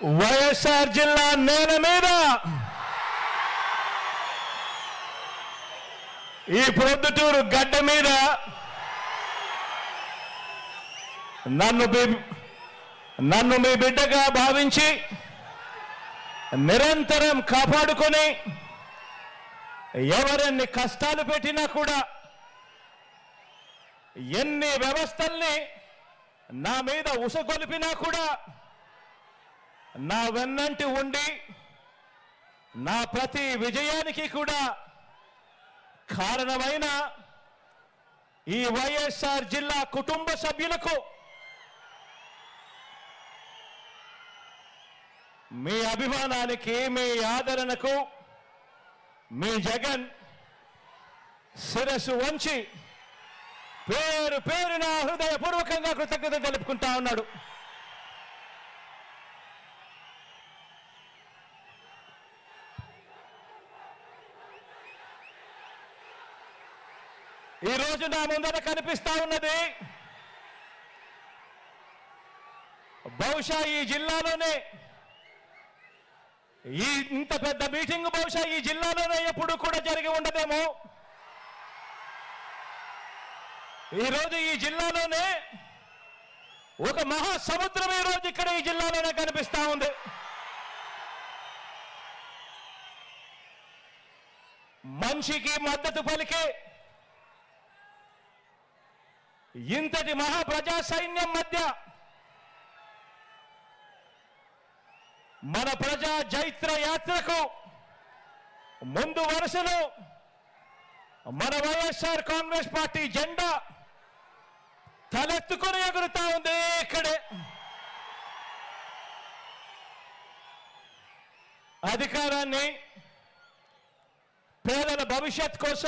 వైఎస్ఆర్ జిల్లా నేల మీద. ఈ ప్రొద్దుటూరు గడ్డ మీద నన్ను నన్ను మీ బిడ్డగా భావించి నిరంతరం కాపాడుకొని ఎవరెన్ని కష్టాలు పెట్టినా కూడా ఎన్ని వ్యవస్థల్ని నా మీద ఉసగొలిపినా కూడా నా వెన్నంటి ఉండి నా ప్రతి విజయానికి కూడా కారణమైన ఈ వైఎస్ఆర్ జిల్లా కుటుంబ సభ్యులకు మీ అభిమానానికి మీ ఆదరణకు మీ జగన్ శిరస్సు వంచి పేరు పేరున హృదయపూర్వకంగా కృతజ్ఞత తెలుపుకుంటా ఉన్నాడు. ఈ రోజు నా ముందర కనిపిస్తా ఉన్నది. బహుశా ఈ జిల్లాలోనే ఈ ఇంత పెద్ద మీటింగ్ బహుశా ఈ జిల్లాలోనే ఎప్పుడు కూడా జరిగి ఉండదేమో. ఈ రోజు ఈ జిల్లాలోనే ఒక మహాసముద్రం ఈ రోజు ఇక్కడ ఈ జిల్లాలోనే కనిపిస్తా ఉంది. మనిషికి మద్దతు పలికే ఇంతటి మహాప్రజా సైన్యం మధ్య మన ప్రజా జైత్ర యాత్రకు ముందు వరుసలో మన వైఎస్ఆర్ కాంగ్రెస్ పార్టీ జెండా తలెత్తుకొని ఎగురుతా ఉంది ఇక్కడే. అధికారాన్ని పేదల భవిష్యత్ కోసం